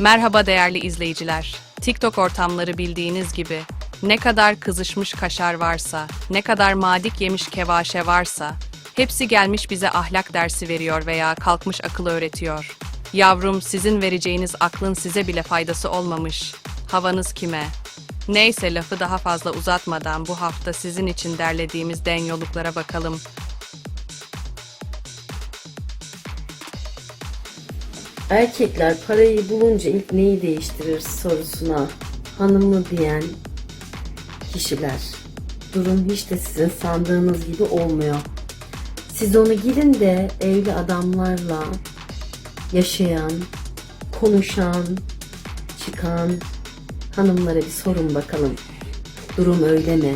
Merhaba değerli izleyiciler. TikTok ortamları bildiğiniz gibi ne kadar kızışmış kaşar varsa, ne kadar madik yemiş kevaşe varsa, hepsi gelmiş bize ahlak dersi veriyor veya kalkmış akıl öğretiyor. Yavrum sizin vereceğiniz aklın size bile faydası olmamış. Havanız kime? Neyse lafı daha fazla uzatmadan bu hafta sizin için derlediğimiz denyoluklara bakalım. Erkekler parayı bulunca ilk neyi değiştirir sorusuna hanımlı diyen kişiler. Durum hiç de sizin sandığınız gibi olmuyor. Siz onu gidin de evli adamlarla yaşayan, konuşan, çıkan hanımlara bir sorun bakalım. Durum öyle mi?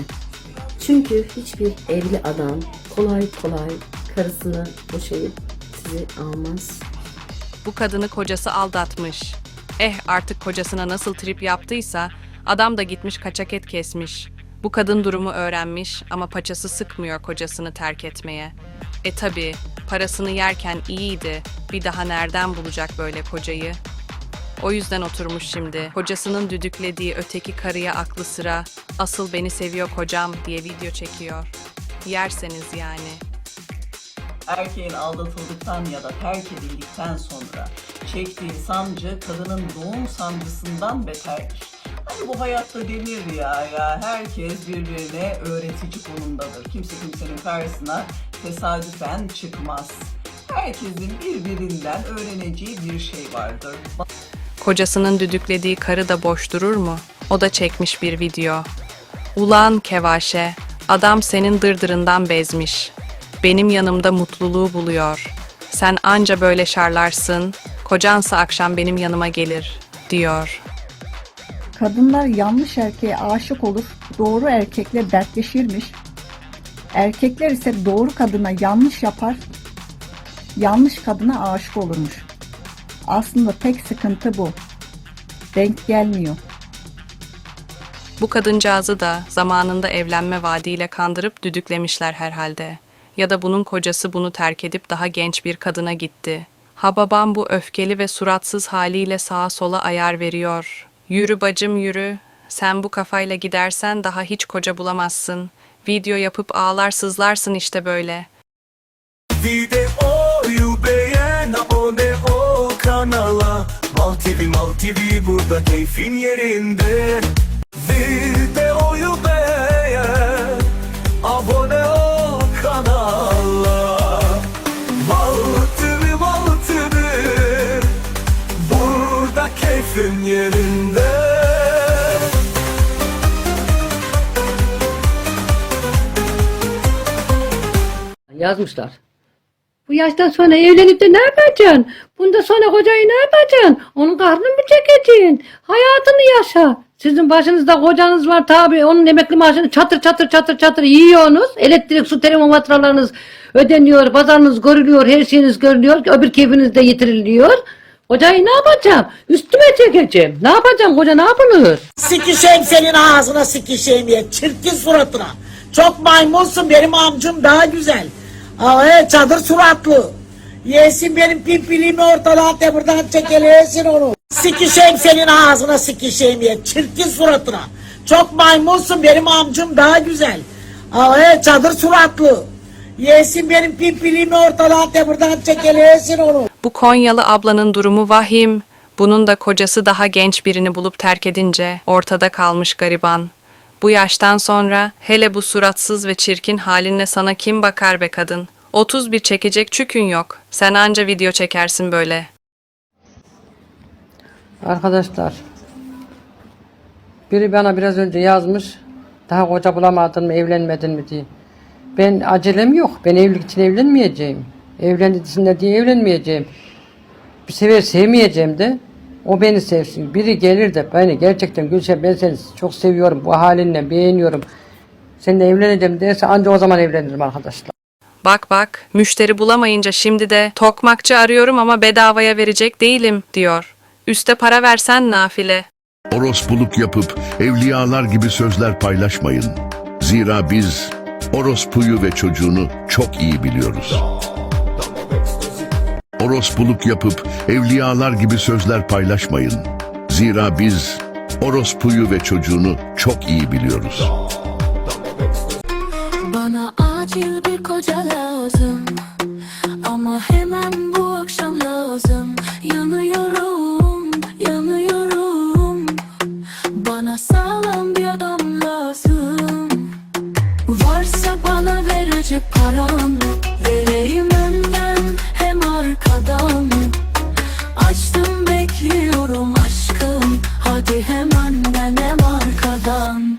Çünkü hiçbir evli adam kolay kolay karısını boşayıp sizi almaz. Bu kadını kocası aldatmış. Eh artık kocasına nasıl trip yaptıysa adam da gitmiş kaçak et kesmiş. Bu kadın durumu öğrenmiş ama paçası sıkmıyor kocasını terk etmeye. E tabi parasını yerken iyiydi. Bir daha nereden bulacak böyle kocayı? O yüzden oturmuş şimdi. Kocasının düdüklediği öteki karıya aklı sıra asıl beni seviyor kocam diye video çekiyor. Yerseniz yani. Erkeğin aldatıldıktan ya da terk edildikten sonra çektiği sancı kadının doğum sancısından beterdir. Hani bu hayatta denir ya ya herkes birbirine öğretici konumdadır. Kimse kimsenin karşısına tesadüfen çıkmaz. Herkesin birbirinden öğreneceği bir şey vardır. Kocasının düdüklediği karı da boş durur mu? O da çekmiş bir video. Ulan Kevaşe, adam senin dırdırından bezmiş. Benim yanımda mutluluğu buluyor. Sen anca böyle şarlarsın, kocansa akşam benim yanıma gelir, diyor. Kadınlar yanlış erkeğe aşık olur, doğru erkekle dertleşirmiş. Erkekler ise doğru kadına yanlış yapar, yanlış kadına aşık olurmuş. Aslında tek sıkıntı bu. Denk gelmiyor. Bu kadıncağızı da zamanında evlenme vaadiyle kandırıp düdüklemişler herhalde. Ya da bunun kocası bunu terk edip daha genç bir kadına gitti. Ha babam bu öfkeli ve suratsız haliyle sağa sola ayar veriyor. Yürü bacım yürü. Sen bu kafayla gidersen daha hiç koca bulamazsın. Video yapıp ağlar sızlarsın işte böyle. Videoyu beğen abone ol kanala Mal TV Mal TV burada keyfin yerinde Videoyu keyfin yerinde Yazmışlar. Bu yaştan sonra evlenip de ne yapacaksın? Bundan sonra kocayı ne yapacaksın? Onun kahrını mı çekeceksin? Hayatını yaşa. Sizin başınızda kocanız var tabi. Onun emekli maaşını çatır çatır çatır çatır yiyorsunuz. Elektrik, su, telefon faturalarınız ödeniyor. Pazarınız görülüyor. Her şeyiniz görülüyor. Öbür keyfiniz de yitiriliyor. Kocayı ne yapacağım? Üstüme çekeceğim. Ne yapacağım? Koca ne yapılır? Sikişeyim senin ağzına sikişeyim diye. Çirkin suratına. Çok maymunsun benim amcım daha güzel. Aa, he, çadır suratlı. Yesin benim pimpiliğimi ortalığa de buradan çekeleyesin onu. Sikişeyim senin ağzına sikişeyim diye. Çirkin suratına. Çok maymunsun benim amcım daha güzel. Aa, he, çadır suratlı. Yesin benim pimpiliğimi ortalığa de buradan çekeleyesin onu. Bu Konyalı ablanın durumu vahim. Bunun da kocası daha genç birini bulup terk edince ortada kalmış gariban. Bu yaştan sonra hele bu suratsız ve çirkin halinle sana kim bakar be kadın? 31 çekecek çükün yok. Sen anca video çekersin böyle. Arkadaşlar. Biri bana biraz önce yazmış. Daha koca bulamadın mı, evlenmedin mi diye. Ben acelem yok. Ben evlilik için evlenmeyeceğim. Evlendiğinde diye evlenmeyeceğim. Bir sefer sevmeyeceğim de. O beni sevsin. Biri gelir de beni gerçekten Gülşen ben seni çok seviyorum. Bu halinle beğeniyorum. Seninle evleneceğim derse anca o zaman evlenirim arkadaşlar. Bak bak, müşteri bulamayınca şimdi de tokmakçı arıyorum ama bedavaya verecek değilim diyor. Üste para versen nafile. Orospuluk yapıp evliyalar gibi sözler paylaşmayın. Zira biz orospuyu ve çocuğunu çok iyi biliyoruz. Orospuluk yapıp evliyalar gibi sözler paylaşmayın. Zira biz orospuyu ve çocuğunu çok iyi biliyoruz. Bana acil bir koca lazım. Ama hemen bu akşam lazım. Yanıyorum, yanıyorum. Bana sağlam bir adam lazım. Varsa bana verecek param. Vereyim arkadan. Açtım bekliyorum aşkım. Hadi hem önden hem arkadan.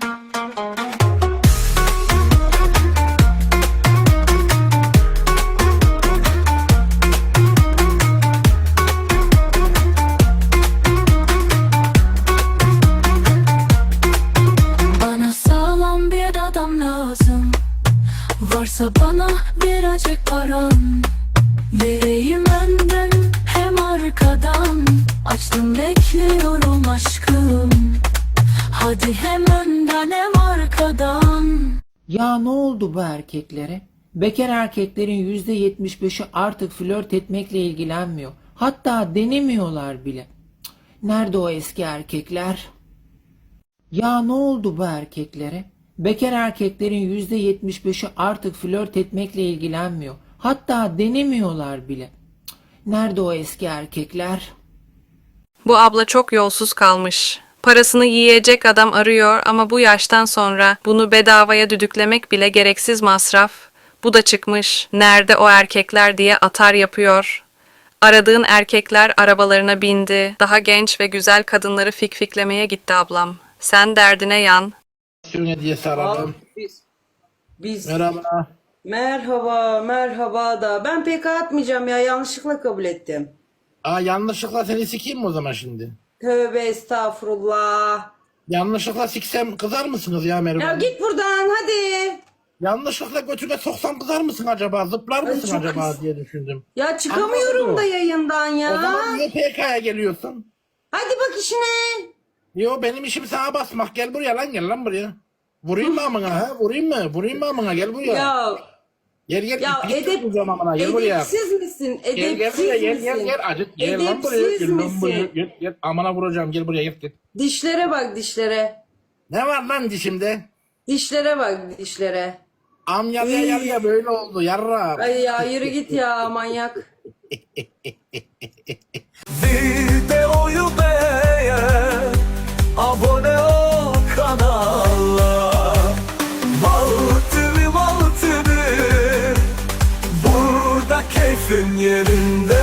Bana sağlam bir adam lazım. Varsa bana verecek param hem önden hem arkadan Ya ne oldu bu erkeklere? Bekar erkeklerin yüzde yetmiş beşi artık flört etmekle ilgilenmiyor. Hatta denemiyorlar bile. Cık, Nerede o eski erkekler? Ya ne oldu bu erkeklere? Bekar erkeklerin yüzde yetmiş beşi artık flört etmekle ilgilenmiyor. Hatta denemiyorlar bile. Cık, Nerede o eski erkekler? Bu abla çok yolsuz kalmış. Parasını yiyecek adam arıyor ama bu yaştan sonra bunu bedavaya düdüklemek bile gereksiz masraf. Bu da çıkmış. Nerede o erkekler diye atar yapıyor. Aradığın erkekler arabalarına bindi. Daha genç ve güzel kadınları fikfiklemeye gitti ablam. Sen derdine yan. Sürüne diye aradım. Biz, biz Merhaba. merhaba merhaba da ben pek atmayacağım ya yanlışlıkla kabul ettim. Aa yanlışlıkla seni sikeyim mi o zaman şimdi? Tövbe estağfurullah. Yanlışlıkla siksem kızar mısınız ya Merve? Ya git buradan hadi. Yanlışlıkla götüne soksam kızar mısın acaba? Zıplar Ay, mısın çok acaba kız- diye düşündüm. Ya çıkamıyorum da yayından ya. O zaman niye PK'ya geliyorsun? Hadi bak işine. Yo benim işim sana basmak. Gel buraya lan gel lan buraya. Vurayım mı amına ha? Vurayım mı? Vurayım mı amına? Gel buraya. Ya gel gel. ya İplik edep, tutacağım amına. Gel buraya. edepsiz misin? Gel gel Edepsiz buraya gel misin? gel gel. Acık gel lan buraya. Edepsiz Gel lan buraya. misin? Gel gel. Amına vuracağım. Gel buraya gel gel. Dişlere bak dişlere. Ne var lan dişimde? Dişlere bak dişlere. Amyalıya yarıya böyle oldu yarra. Ay ya yürü git ya manyak. Videoyu beğen Keyfin yerinde